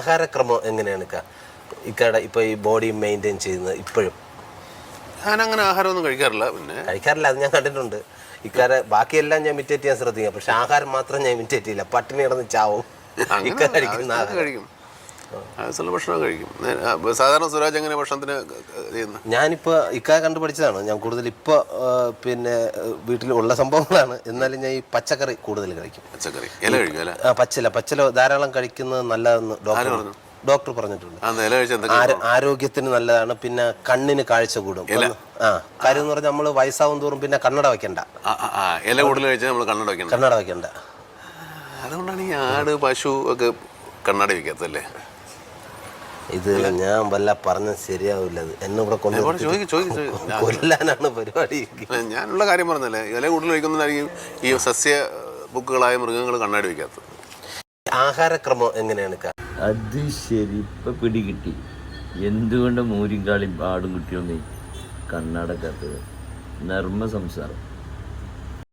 ആഹാരക്രമം എങ്ങനെയാണ് ഇക്ക? ഇപ്പൊ ഈ ബോഡി മെയിന്റെയിൻ ചെയ്യുന്നത് ഇപ്പോഴും? ഞാൻ അങ്ങനെ ആഹാരമൊന്നും കഴിക്കാറില്ല പിന്നെ. കഴിക്കാറില്ല അത് ഞാൻ കണ്ടിട്ടുണ്ട്. ഇക്കാരെ ബാക്കിയെല്ലാം ഞാൻ മിറ്റേറ്റ് ചെയ്യാൻ ശ്രദ്ധിക്കാം. പക്ഷെ ആഹാരം മാത്രം ഞാൻ ഇമിറ്റേറ്റ് ചെയ്യില്ല. പട്ടിണി കിടന്ന് ചാവും. അങ്ങനെ ഇക്ക കഴിക്കുന്ന ആഹാരം. കഴിക്കും. ആവശ്യമുള്ള ഭക്ഷണം കഴിക്കും. സാധാരണ സ്വരാജ് എങ്ങനെ ഭക്ഷണത്തിന് ചെയ്യുന്നത് ഞാനിപ്പോൾ ഇക്ക കണ്ടു പഠിച്ചതാണ്. ഞാൻ കൂടുതൽ ഇപ്പോൾ പിന്നെ വീട്ടിൽ ഉള്ള സംഭവങ്ങളാണ്. എന്നാലും ഞാൻ ഈ പച്ചക്കറി കൂടുതൽ കഴിക്കും. പച്ചക്കറി. ഇല കഴിക്കും ആ പച്ചില. പച്ചില ധാരാളം കഴിക്കുന്നത് നല്ലതെന്ന് ഡോക്ടർ പറഞ്ഞു? ഡോക്ടർ പറഞ്ഞിട്ടുണ്ട്. ആരോഗ്യത്തിന് നല്ലതാണ്. പിന്നെ കണ്ണിന് കാഴ്ച കൂടും. ആ കാര്യം എന്ന് പറഞ്ഞാൽ നമ്മൾ വയസ്സാവും തോറും പിന്നെ കണ്ണട വെക്കണ്ട. ഇല കൂടുതൽ കഴിച്ചാൽ നമ്മൾ കണ്ണട വെക്കണ്ട. കണ്ണട വെക്കണ്ട. അതുകൊണ്ടാണ് ഈ ആട് പശു ഒക്കെ കണ്ണട വെക്കാത്തല്ലേ? ഇത് ഞാൻ വല്ല പറഞ്ഞ ശരിയാവില്ല. അത് എന്നെ ഇവിടെ കൊണ്ട് ചോദിക്കും ചോദിക്കും ചോദിക്കും. കൊല്ലാനാണ് പരിപാടി. ഞാനുള്ള കാര്യം പറഞ്ഞല്ലേ ഇല കൂടുതൽ കഴിക്കുന്നതായിരിക്കും ഈ സസ്യ ബുക്കുകളായ മൃഗങ്ങൾ കണ്ണാടി വയ്ക്കാത്തത് ആഹാരക്രമം എങ്ങനെയാണ്? അത് ശരി ഇപ്പൊ പിടികിട്ടി. എന്തുകൊണ്ട് മൂരിങ്കാളി ആടും കുട്ടിയൊന്നേ? കണ്ണാടക്കാത്തത് നർമ്മ സംസാരം